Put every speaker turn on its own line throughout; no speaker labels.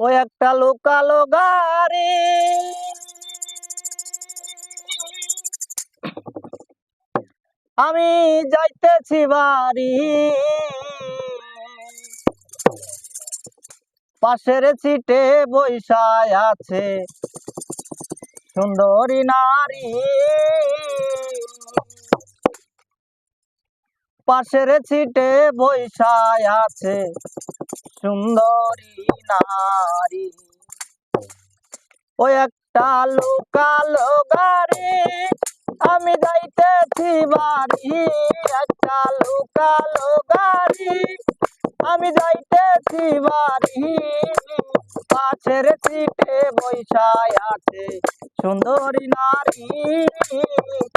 ওই একটা লোকালো গাড়ি। আমি যাইতেছি বাড়ি। পাশের সিটে বৈশায় আছে সুন্দরী নারী। পাশের সিটে বৈশায় আছে সুন্দরী নারী। ওই একটা লোকালো গাড়ি আমি যাইতেছি বাড়ি। একটা লোকালো গাড়ি আমি যাইতেছি বাড়ি। পাশের সিটে বৈশায় আছে। সুন্দরী নারী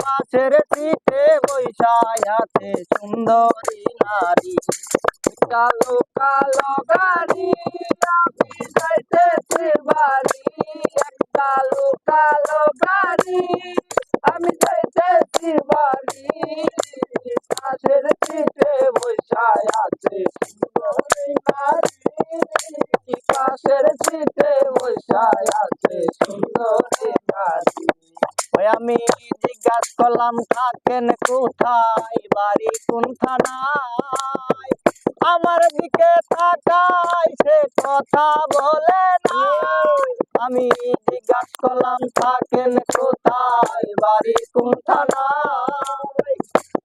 পাশের সিটে বৈশায় আছে। সুন্দরী নারী, কালো কালো গাড়ি, আমি যাইতেছি বাড়ি। কালো আমি আছে। সুন্দরী পাশের সিটে বৈশায় আছে সুন্দরী আমি জিজ্ঞাসা করলাম থাকেন কোথায় বাড়ি কোন থানায় আমার দিকে তাকায় সে কথা বলে না আমি জিজ্ঞাসা করলাম থাকেন কোথায় বাড়ি কোন থানায়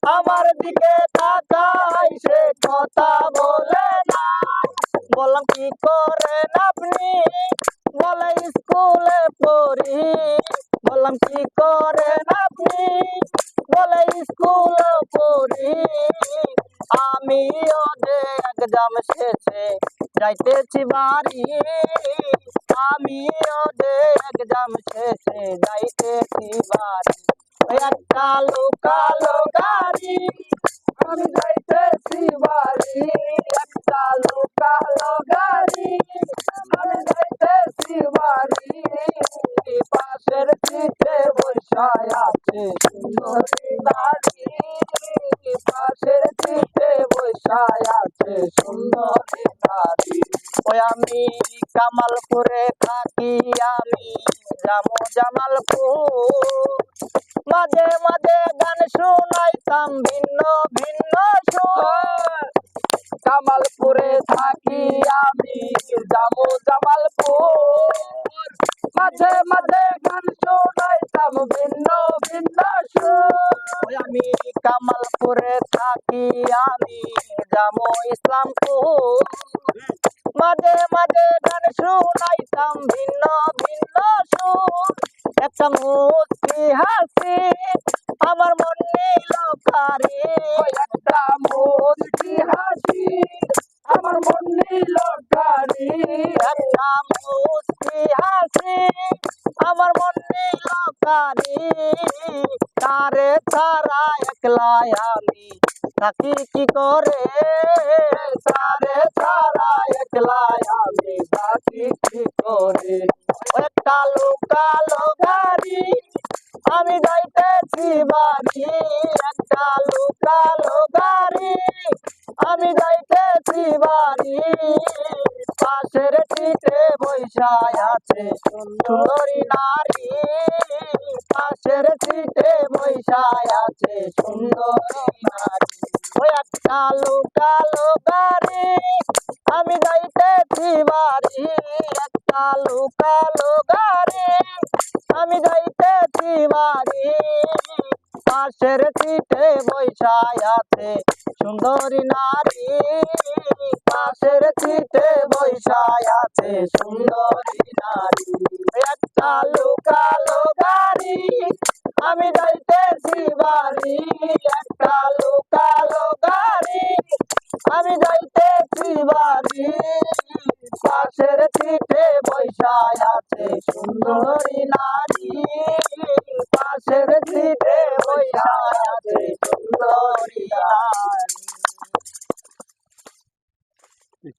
আমার দিকে তাকায়, সে কথা বলে বললাম, কি করেন আপনি? বলে স্কুলে পড়ি। বললাম, কি করেন আপনি? বলে স্কুলে পড়ি। আমিও যে একজাম শেষে যাইতেছি বাড়ি। আমিও যে একজাম শেষে যাইতেছি বাড়ি। একটা লোকালো গাড়ি, আমি যাইতেছি বাড়ি। পাশের ওই আমি কামালপুরে থাকি আমি যাব জামালপুর মাঝে মাঝে গান শুনাইতাম ভিন্ন ভিন্ন সুর জামালপুরে থাকি আমি যাব জামালপুর মাঝে মাঝে গান শোনাইতাম ভিন্ন ভিন্ন আমি কামালপুরে থাকি, আমি যাব ইসলামপুর। মাঝে মাঝে গান শোনাইতাম, ভিন্ন ভিন্ন সুর। একটা মুস্কি হাসি আমার মন নিল কারি একটা মুস্কি হাসি আমার মন নিল কারি একটা মুস্কি হাসি আমার মন কারি তারে তারা একলাই আমি থাকি কি করে? তারে তারা একলাই আমি থাকি কি করে? একটা লোকালো গাড়ি, আমি যাইতেছি বাড়ি। একটা লোকালো গাড়ি, আমি যাইতেছি বাড়ি। পাশের সিটে বৈশায় আছে, সুন্দরী নারী। পাশের সিটে বৈশায় আছে, সুন্দরী নারী। ওই একটা লোকালো গাড়ি, আমি যাইতেছি বাড়ি একটা লোকালো গাড়ি, আমি যাইতেছি বাড়ি পাশের সিটে বৈশায় আছে সুন্দরী নারী, পাশের চিতে বৈশায় আছে সুন্দরী নারী। একটা লুকালো গাড়ি, আমি যাইতেছি বাড়ি। একটা লুকালো গাড়ি, আমি যাইতেছি বাড়ি।